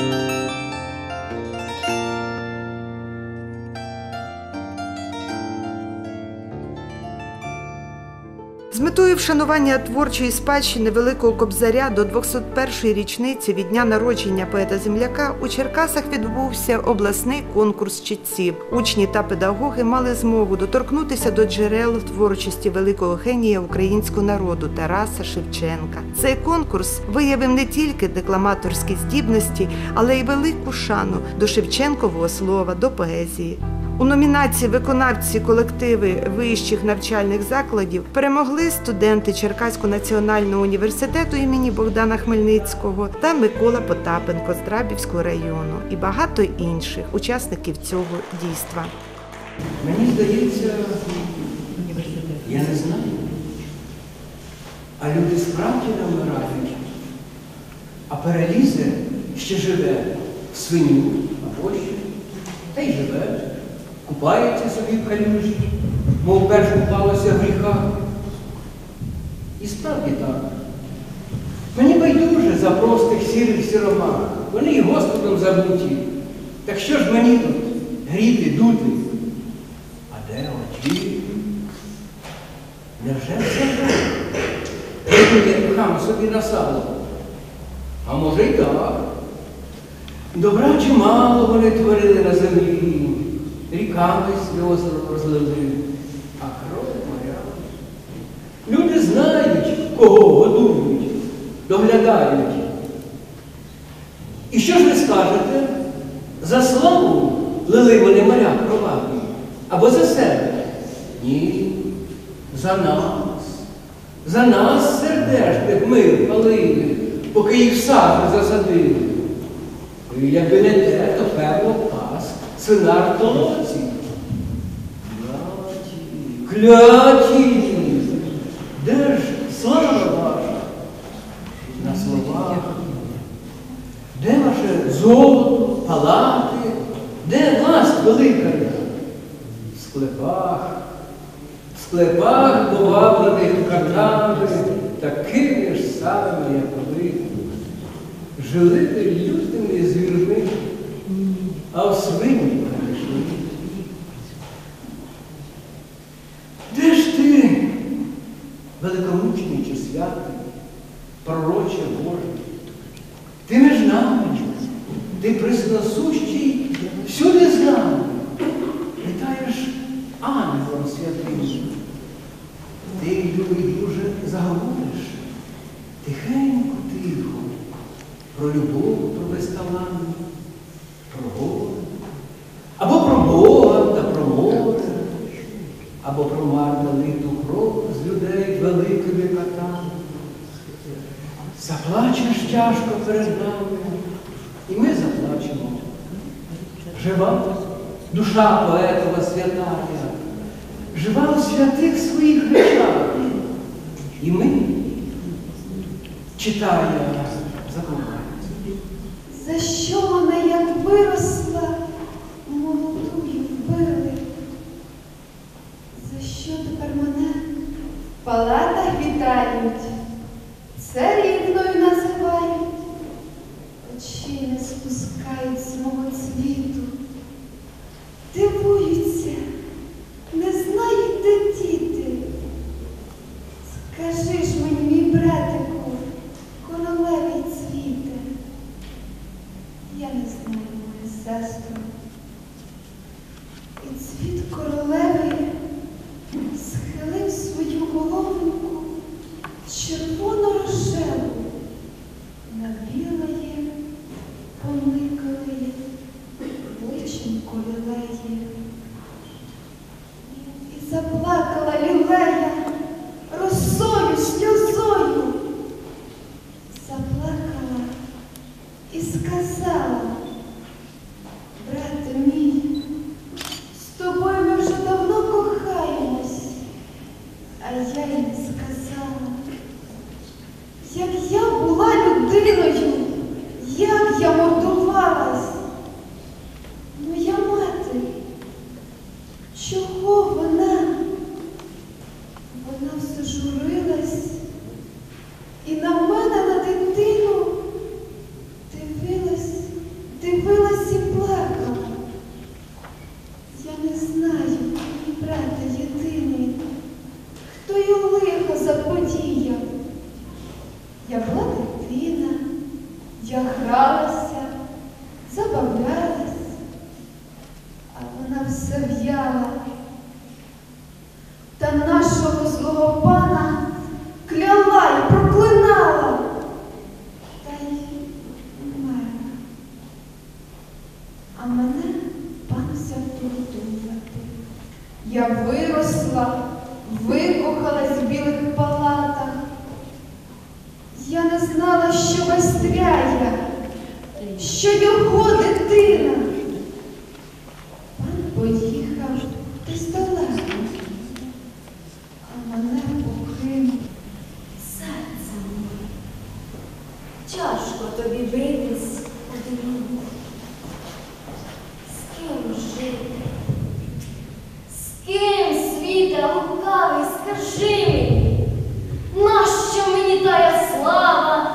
З метою вшанування творчої спадщини Великого Кобзаря до 201-ї річниці від дня народження поета земляка у Черкасах відбувся обласний конкурс читців. Учні та педагоги мали змогу доторкнутися до джерел творчості великого генія українського народу Тараса Шевченка. Цей конкурс виявив не тільки декламаторські здібності, але й велику шану до Шевченкового слова, до поезії. У номінації виконавці колективи вищих навчальних закладів перемогли студенти Черкаського національного університету імені Богдана Хмельницького та Микола Потапенко з Драбівського району і багато інших учасників цього дійства. Мені здається, я не знаю. А люди справді не вмирають, а перелізе ще живе в свиню або ще, та й живе, купається собі в калюжі, мов перш купалося в гріхах. І справді так. Мені байдуже за простих сірих сіромах. Вони і Господом забуті. Так що ж мені тут гріти, дути? А де очі? Невже все Гритує хам собі на сало? А може й так. Добра чимало вони творили на землі, ріками сльози розлили, а кров моря. Люди знають, кого годують, доглядають. І що ж ви скажете? За славу лили вони моря кроваві, або за себе? Ні, за нас. За нас сердешних ми палили, поки їх в саду засадили. І якби не те, то певно пас, свинар толоці. Кляті, де ж слава ваша? На словах. Де ваше золото, палати? Де власть велика? В склепах, в склепах поваблених картами, такими ж самими, як ви. Жили лютими звірми, а в свині перейшли. Де ж ти, великомучениче святий, пророче Боже? Ти між нами, ти присносущий всюди з нами. Літаєш ангелом. Ти, любий дуже, заговориш тихенько, тихо, про любов, про безталанну, про горе, або про Бога та про море, або про марно литу кров з людей великими катами. Заплачеш тяжко перед нами, і ми заплачемо. Жива душа поетова святая, жива у святих своїх речах. І ми, читає, закохається. За що вона як виросла, молодую вбили? За що тепер мене в палатах вітають, царівною називають, очі не спускають з мого цвіту, цвіт забавлялась, а вона все в'яла. Та нашого злого пана кляла й проклинала. Та й вмерла. А мене пан взяв туртувати. Я виросла, викохалась в білих палатах. Я не знала, що вестряє, що його дитина. Пан поїхав десь далеко, а мене покинув. Серце моє, тяжко тобі битись одному. З ким жити? З ким світа лукавий, скажи мені, нащо мені тая? Слава?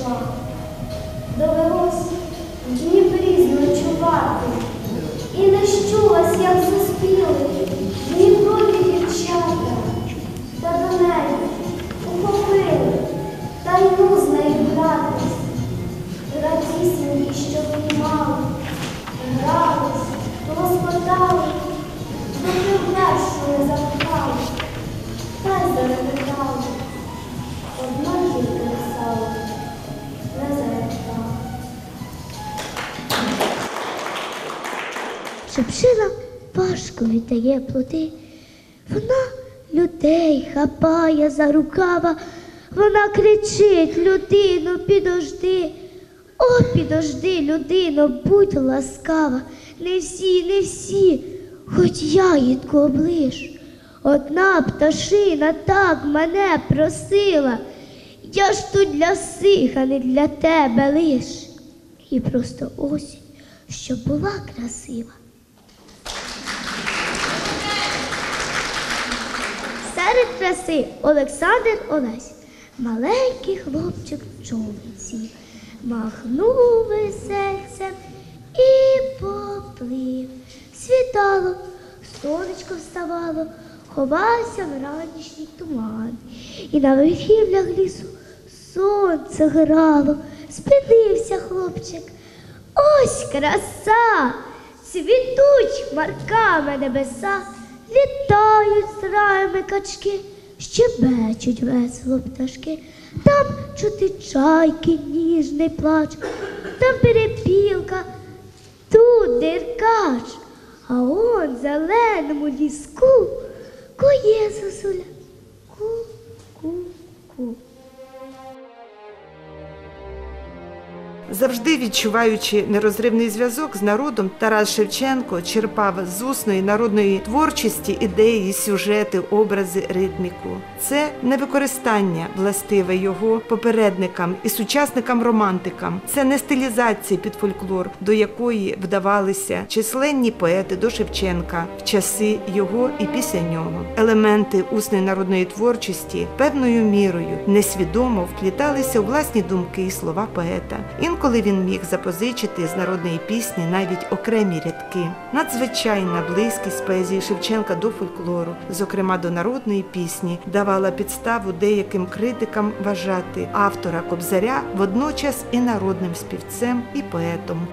пішла. Довелось в Дніпрі зночувати. І не щулась, як заспіли Дніпрові дівчата. Та до неї ухопили, та й ну з нею гратись. Радісінькі, що приймали, грались, до доки що не запитали. Та й Шипшина важко віддає плоди. Вона людей хапає за рукава, вона кричить, людину, підожди. О, підожди, людино, будь ласкава. Не всі, не всі, хоч ягідку облиш. Одна пташина так мене просила. Я ж тут для всіх, а не для тебе лиш. І просто осінь, щоб була красива. Серед краси Олександр Олесь, маленький хлопчик в човниці, махнув весельцем і поплив. Світало, сонечко вставало, ховався в ранішній туман, і на верхівлях лісу сонце грало, спинився хлопчик. Ось краса! Цвітуть хмарками небеса, літають з раями качки, щебечуть весело пташки, там чути чайки, ніжний плач, там перепілка, тут деркач, а он в зеленому ліску кує сосуля. Ку-ку-ку. Завжди відчуваючи нерозривний зв'язок з народом, Тарас Шевченко черпав з усної народної творчості ідеї, сюжети, образи, ритміку. Це не використання властиве його попередникам і сучасникам романтикам. Це не стилізація під фольклор, до якої вдавалися численні поети до Шевченка в часи його і після нього. Елементи усної народної творчості певною мірою несвідомо впліталися у власні думки і слова поета. Інколи він міг запозичити з народної пісні навіть окремі рядки. Надзвичайна близькість поезії Шевченка до фольклору, зокрема до народної пісні, давала підставу деяким критикам вважати автора Кобзаря водночас і народним співцем, і поетом.